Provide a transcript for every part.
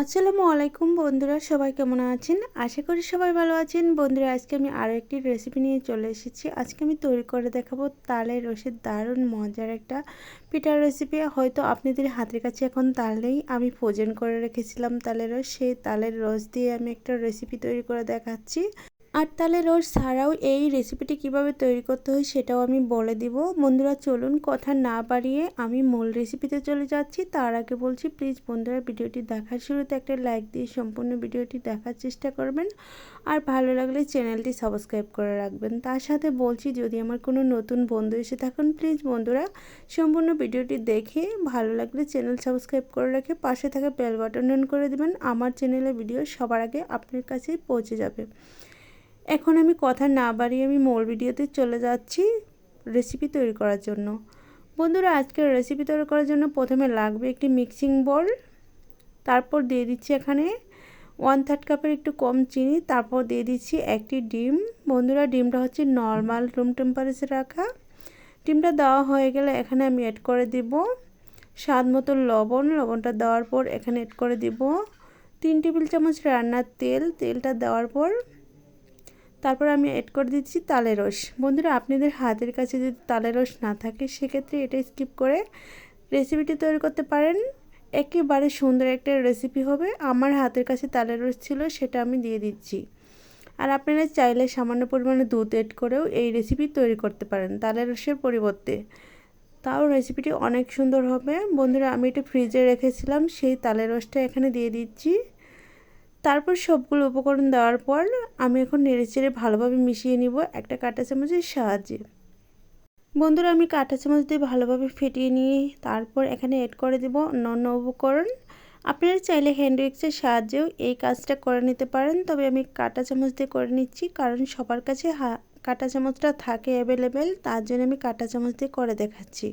আসসালামু আলাইকুম বন্ধুরা, সবাই কেমন আছেন? আশা করি সবাই ভালো আছেন। বন্ধুরা, আজকে আমি আরও একটি রেসিপি নিয়ে চলে এসেছি। আজকে আমি তৈরি করে দেখাবো তালের রসের দারুণ মজার একটা পিঠার রেসিপি হয়তো আপনাদের হাতের কাছে এখন তাল নেই। আমি ফোজন করে রেখেছিলাম তালের রস। সেই তালের রস দিয়ে আমি একটা রেসিপি তৈরি করে দেখাচ্ছি। আর তাহলে রোজ ছাড়াও এই রেসিপিটি কীভাবে তৈরি করতে হয় সেটাও আমি বলে দিব। বন্ধুরা, চলুন কথা না বাড়িয়ে আমি মূল রেসিপিতে চলে যাচ্ছি। তার আগে বলছি প্লিজ বন্ধুরা, ভিডিওটি দেখার শুরুতে একটা লাইক দিয়ে সম্পূর্ণ ভিডিওটি দেখার চেষ্টা করবেন। আর ভালো লাগলে চ্যানেলটি সাবস্ক্রাইব করে রাখবেন। তার সাথে বলছি, যদি আমার কোনো নতুন বন্ধু এসে থাকুন প্লিজ বন্ধুরা, সম্পূর্ণ ভিডিওটি দেখে ভালো লাগলে চ্যানেল সাবস্ক্রাইব করে রেখে পাশে থাকা বেল বাটন অন করে দেবেন। আমার চ্যানেলের ভিডিও সবার আগে আপনার কাছেই পৌঁছে যাবে। এখন আমি কথা না বাড়িয়ে আমি মূল ভিডিওতে চলে যাচ্ছি রেসিপি তৈরি করার জন্য। বন্ধুরা, আজকের রেসিপি তৈরি করার জন্য প্রথমে লাগবে একটি মিক্সিং বোল তারপর দিয়ে দিচ্ছি এখানে ওয়ান থার্ড কাপের একটু কম চিনি, তারপর দিয়ে দিচ্ছি একটি ডিম। বন্ধুরা, ডিমটা হচ্ছে নর্মাল রুম টেম্পারেচার রাখা। ডিমটা দেওয়া হয়ে গেলে এখানে আমি অ্যাড করে দিব স্বাদ মতো লবণ। লবণটা দেওয়ার পর এখানে অ্যাড করে দিব তিন টেবিল চামচ রান্নার তেল। তেলটা দেওয়ার পর তারপর আমি অ্যাড করে দিচ্ছি তালের রস। বন্ধুরা, আপনাদের হাতের কাছে যদি তালের রস না থাকে, সেক্ষেত্রে এটা স্কিপ করে রেসিপিটি তৈরি করতে পারেন। একেবারে সুন্দর একটা রেসিপি হবে। আমার হাতের কাছে তালের রস ছিল, সেটা আমি দিয়ে দিচ্ছি। আর আপনারা চাইলে সামান্য পরিমাণে দুধ এড করেও এই রেসিপি তৈরি করতে পারেন তালের রসের পরিবর্তে। তাও রেসিপিটি অনেক সুন্দর হবে। বন্ধুরা, আমি এটা ফ্রিজে রেখেছিলাম, সেই তালের রসটা এখানে দিয়ে দিচ্ছি। তারপর সবগুলো উপকরণ দেওয়ার পর আমি এখন নেড়েচেড়ে ভালোভাবে মিশিয়ে নিব একটা কাঁটা চামচের সাহায্যে। বন্ধুরা, আমি কাঁটা চামচ দিয়ে ভালোভাবে ফেটিয়ে নিয়ে তারপর এখানে অ্যাড করে দেব অন্য উপকরণ। আপনারা চাইলে হ্যান্ড উইক্সের সাহায্যেও এই কাজটা করে নিতে পারেন, তবে আমি কাঁটা চামচ দিয়ে করে নিচ্ছি কারণ সবার কাছে কাঁটা চামচটা থাকে অ্যাভেলেবেল তার জন্য আমি কাঁটা চামচ দিয়ে করে দেখাচ্ছি।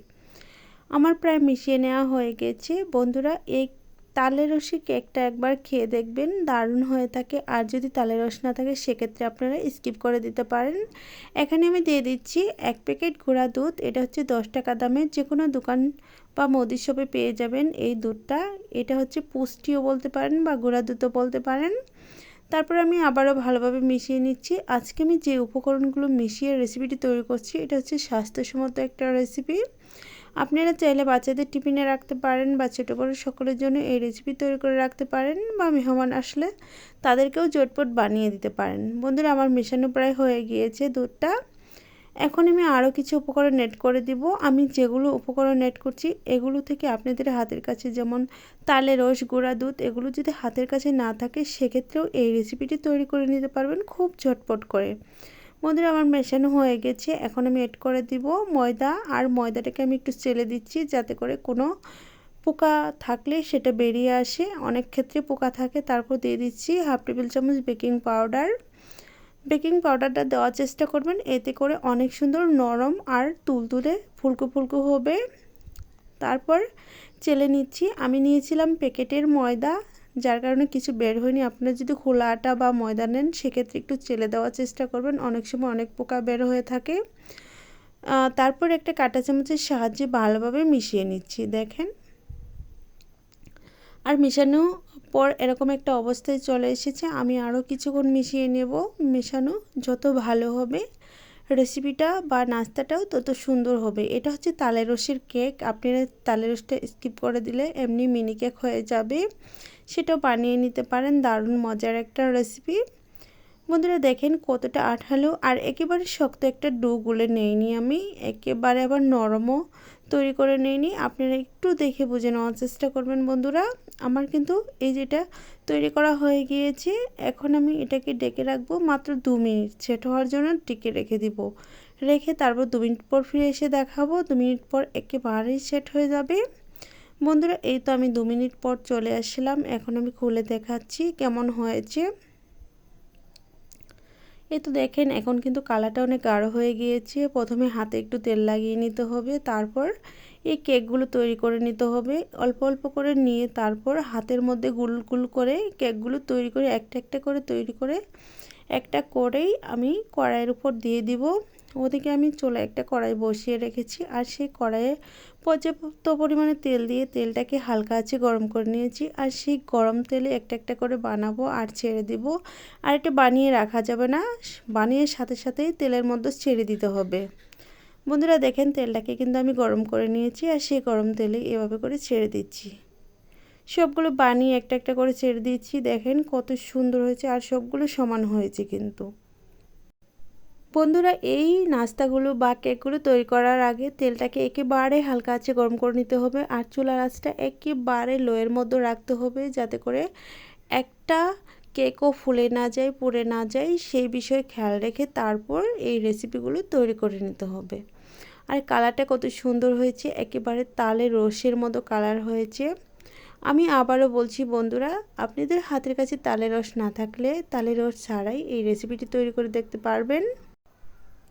আমার প্রায় মিশিয়ে নেওয়া হয়ে গেছে। বন্ধুরা, এই তালের রসি কেকটা একবার খেয়ে দেখবেন, দারুণ হয়ে থাকে। আর যদি তালের রস না থাকে, সেক্ষেত্রে আপনারা স্কিপ করে দিতে পারেন। এখানে আমি দিয়ে দিচ্ছি এক প্যাকেট গুঁড়া দুধ। এটা হচ্ছে দশ টাকা দামের। যে কোনো দোকান বা মুদির শপে পেয়ে যাবেন এই দুধটা। এটা হচ্ছে পুষ্টিও বলতে পারেন বা গুঁড়া দুধও বলতে পারেন। তারপর আমি আবারও ভালোভাবে মিশিয়ে নিচ্ছি। আজকে আমি যে উপকরণগুলো মিশিয়ে রেসিপিটি তৈরি করছি, এটা হচ্ছে স্বাস্থ্যসম্মত একটা রেসিপি আপনারা চাইলে বাচ্চাদের টিফিনে রাখতে পারেন বা ছোটো বড়ো সকলের জন্য এই রেসিপি তৈরি করে রাখতে পারেন বা মেহমান আসলে তাদেরকেও জটপট বানিয়ে দিতে পারেন। বন্ধুরা, আমার মেশানো প্রায় হয়ে গিয়েছে দুধটা। এখন আমি আরও কিছু উপকরণ নেট করে দিব। আমি যেগুলো উপকরণ নেট করছি, এগুলো থেকে আপনাদের হাতের কাছে যেমন তালে রস, গুঁড়া দুধ, এগুলো যদি হাতের কাছে না থাকে, সেক্ষেত্রেও এই রেসিপিটি তৈরি করে নিতে পারবেন খুব ঝটপট করে। বন্ধুরা, আমার মেশানো হয়ে গেছে। এখন আমি এড করে দিব ময়দা, আর ময়দাটাকে আমি একটু চেলে দিচ্ছি যাতে করে কোনো পোকা থাকলে সেটা বেরিয়ে আসে। অনেক ক্ষেত্রে পোকা থাকে, তারপর দিয়ে দিচ্ছি হাফ টেবিল চামচ বেকিং পাউডার। বেকিং পাউডারটা দেওয়ার চেষ্টা করবেন, এতে করে অনেক সুন্দর নরম আর তুলতুলে ফুলকো ফুলকো হবে। তারপর চেলে নিচ্ছি। আমি নিয়েছিলাম প্যাকেটের ময়দা যার কারণে কিছু বের হয়নি। আপনারা যদি খোলা আটা বা ময়দা নেন, সেক্ষেত্রে একটু চেলে দেওয়ার চেষ্টা করবেন। অনেক সময় অনেক পোকা বের হয়ে থাকে। তারপর একটা কাঁটা চামচের সাহায্যে ভালোভাবে মিশিয়ে নিচ্ছি, দেখেন। আর মিশানো পর এরকম একটা অবস্থায় চলে এসেছে। আমি আরও কিছুক্ষণ মিশিয়ে নেব। মেশানো যত ভালো হবে রেসিপিটা বা নাস্তাটাও তত সুন্দর হবে। এটা হচ্ছে তালের রসের কেক আপনি তালের রসটা স্কিপ করে দিলে এমনি মিনি কেক হয়ে যাবে। সেটাও বানিয়ে নিতে পারেন। দারুণ মজার একটা রেসিপি বন্ধুরা দেখেন কতটা আঠালো। আর একেবারে শক্ত একটা ডো গুলে নেইনি আমি। একেবারে আবার নরমও তৈরি করে নিইনি। আপনারা একটু দেখে বুঝে নেওয়ার চেষ্টা করবেন বন্ধুরা। আমার কিন্তু এই যেটা তৈরি করা হয়ে গিয়েছে, এখন আমি এটাকে ডেকে রাখব। মাত্র দু মিনিট সেট হওয়ার জন্য টিকে রেখে দিব। রেখে তারপর দু মিনিট পর ফিরে এসে দেখাবো। দু মিনিট পর একেবারেই সেট হয়ে যাবে। বন্ধুরা, এই তো আমি দু মিনিট পর চলে আসলাম। এখন আমি খুলে দেখাচ্ছি কেমন হয়েছে। এই তো দেখেন, এখন কিন্তু কালারটা অনেক গাঢ় হয়ে গিয়েছে। প্রথমে হাতে একটু তেল লাগিয়ে নিতে হবে, তারপর এই কেকগুলো তৈরি করে নিতে হবে। অল্প অল্প করে নিয়ে তারপর হাতের মধ্যে গুল গুল করে কেকগুলো তৈরি করে, একটা একটা করে তৈরি করে একটা করেই আমি কড়াইয়ের উপর দিয়ে দিব। ওদিকে আমি চলে একটা কড়াই বসিয়ে রেখেছি আর সেই কড়াইয়ে পর্যাপ্ত পরিমাণে তেল দিয়ে তেলটাকে হালকা আছে গরম করে নিয়েছি আর সেই গরম তেলে একটা একটা করে বানাবো আর ছেড়ে দিব। আর এটা বানিয়ে রাখা যাবে না, বানিয়ে সাথে সাথেই তেলের মধ্যে ছেড়ে দিতে হবে। বন্ধুরা দেখেন তেলটাকে কিন্তু আমি গরম করে নিয়েছি আর সেই গরম তেলে এভাবে করে ছেড়ে দিচ্ছি। সবগুলো বানিয়ে একটা একটা করে ছেড়ে দিচ্ছি। দেখেন কত সুন্দর হয়েছে আর সবগুলো সমান হয়েছে কিন্তু। বন্ধুরা, এই নাস্তাগুলো বা কেকগুলো তৈরি করার আগে তেলটাকে একেবারে হালকা আছে গরম করে নিতে হবে আর চুলার আঁচটা একেবারে লোয়ের মধ্যে রাখতে হবে যাতে করে একটা কেকও ফুলে না যায়, পুড়ে না যায়, সেই বিষয়ে খেয়াল রেখে তারপর এই রেসিপিগুলো তৈরি করে নিতে হবে। আর কালারটা কত সুন্দর হয়েছে, একেবারে তালে রসের মতো কালার হয়েছে। আমি আবারও বলছি, বন্ধুরা, আপনাদের হাতের কাছে তালের রস না থাকলে তালের রস ছাড়াই এই রেসিপিটি তৈরি করে দেখতে পারবেন।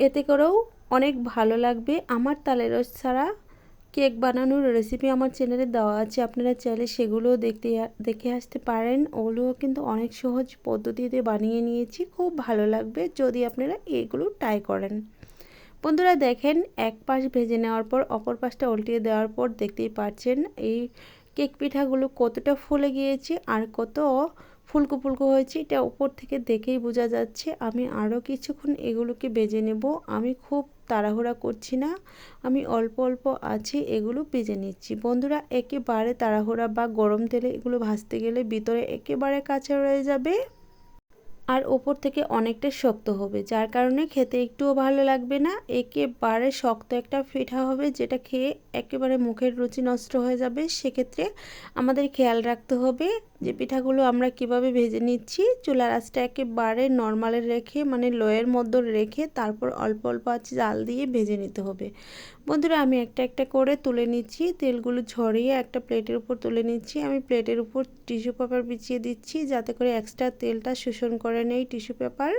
এতে করেও অনেক ভালো লাগবে। আমার তালের রস ছাড়া কেক বানানোর রেসিপি আমার চ্যানেলে দেওয়া আছে। আপনারা চাইলে সেগুলোও দেখতে, দেখে আসতে পারেন। ওগুলোও কিন্তু অনেক সহজ পদ্ধতিতে বানিয়ে নিয়েছি। খুব ভালো লাগবে যদি আপনারা এগুলো ট্রাই করেন। বন্ধুরা, দেখেন, এক পাশ ভেজে নেওয়ার পর, অপর পাশটা উল্টিয়ে দেওয়ার পর দেখতেই পাচ্ছেন, এই কেক পিঠাগুলো কতটা ফুলে গিয়েছে আর কত ফুলকো ফুলকো হয়েছে, এটা উপর থেকে দেখেই বোঝা যাচ্ছে। আমি আরও কিছুক্ষণ এগুলোকে বেজে নেব। আমি খুব তাড়াহুড়া করছি না। আমি অল্প অল্প আছে, এগুলো বেজে নিচ্ছি। বন্ধুরা, একেবারে তাড়াহুড়া বা গরম তেলে এগুলো ভাজতে গেলে ভিতরে একেবারে কাঁচা রয়ে যাবে। আর ওপর থেকে অনেকটা শক্ত হবে, যার কারণে খেতে একটুও ভালো লাগবে না। একেবারে শক্ত একটা পিঠা হবে, যেটা খেয়ে একেবারে মুখের রুচি নষ্ট হয়ে যাবে। সেক্ষেত্রে আমাদের খেয়াল রাখতে হবে যে পিঠাগুলো আমরা কীভাবে ভেজে নিচ্ছি, চুলার আঁচটা একেবারে নর্মালে রেখে মানে লোয়ের মধ্যে রেখে তারপর অল্প অল্প আছে জাল দিয়ে ভেজে নিতে হবে। বন্ধুরা, আমি একটা একটা করে তুলে নিচ্ছি, তেলগুলো ঝরিয়ে একটা প্লেটের উপর তুলে নিচ্ছি। আমি প্লেটের উপর টিস্যু পেপার বিছিয়ে দিচ্ছি, যাতে করে এক্সট্রা তেলটা শোষণ করে নেই টিস্যু পেপার।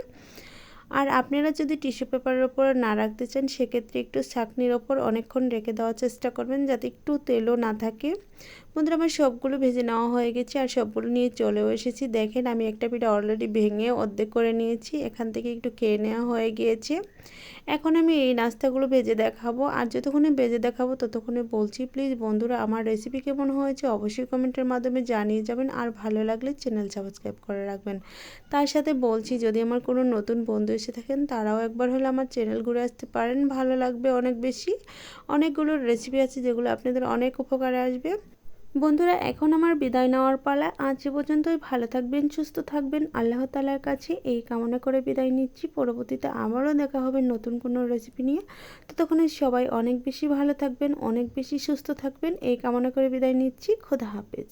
আর আপনারা যদি টিস্যু পেপারের ওপর না রাখতে চান, সেক্ষেত্রে একটু ছাকনির ওপর অনেকক্ষণ রেখে দেওয়ার চেষ্টা করবেন, যাতে একটু তেলও না থাকে। বন্ধুরা, আমার সবগুলো ভেজে নেওয়া হয়ে গেছে আর সবগুলো নিয়ে চলেও এসেছি। দেখেন, আমি একটা পিঠা অলরেডি ভেঙে অর্ধেক করে নিয়েছি। এখান থেকে একটু খেয়ে নেওয়া হয়ে গিয়েছে। এখন আমি এই নাস্তাগুলো ভেজে দেখাবো। আর যতক্ষণে ভেজে দেখাবো, ততক্ষণে বলছি, প্লিজ বন্ধুরা, আমার রেসিপি কেমন হয়েছে? অবশ্যই কমেন্টের মাধ্যমে জানিয়ে যাবেন। আর ভালো লাগলে চ্যানেল সাবস্ক্রাইব করে রাখবেন। তার সাথে বলছি, যদি আমার কোনো নতুন বন্ধু এসে থাকেন, তারাও একবার হলে আমার চ্যানেল ঘুরে আসতে পারেন। ভালো লাগবে অনেক বেশি। অনেকগুলো রেসিপি আছে যেগুলো আপনাদের অনেক উপকারে আসবে। বন্ধুরা, এখন আমার বিদায় নেওয়ার পালা। আজ পর্যন্তই। ভালো থাকবেন, সুস্থ থাকবেন। আল্লাহ তালার কাছে এই কামনা করে বিদায় নিচ্ছি। পরবর্তীতে আবারও দেখা হবে নতুন কোনো রেসিপি নিয়ে। ততক্ষণে সবাই অনেক বেশি ভালো থাকবেন, অনেক বেশি সুস্থ থাকবেন। এই কামনা করে বিদায় নিচ্ছি। খোদা হাফেজ।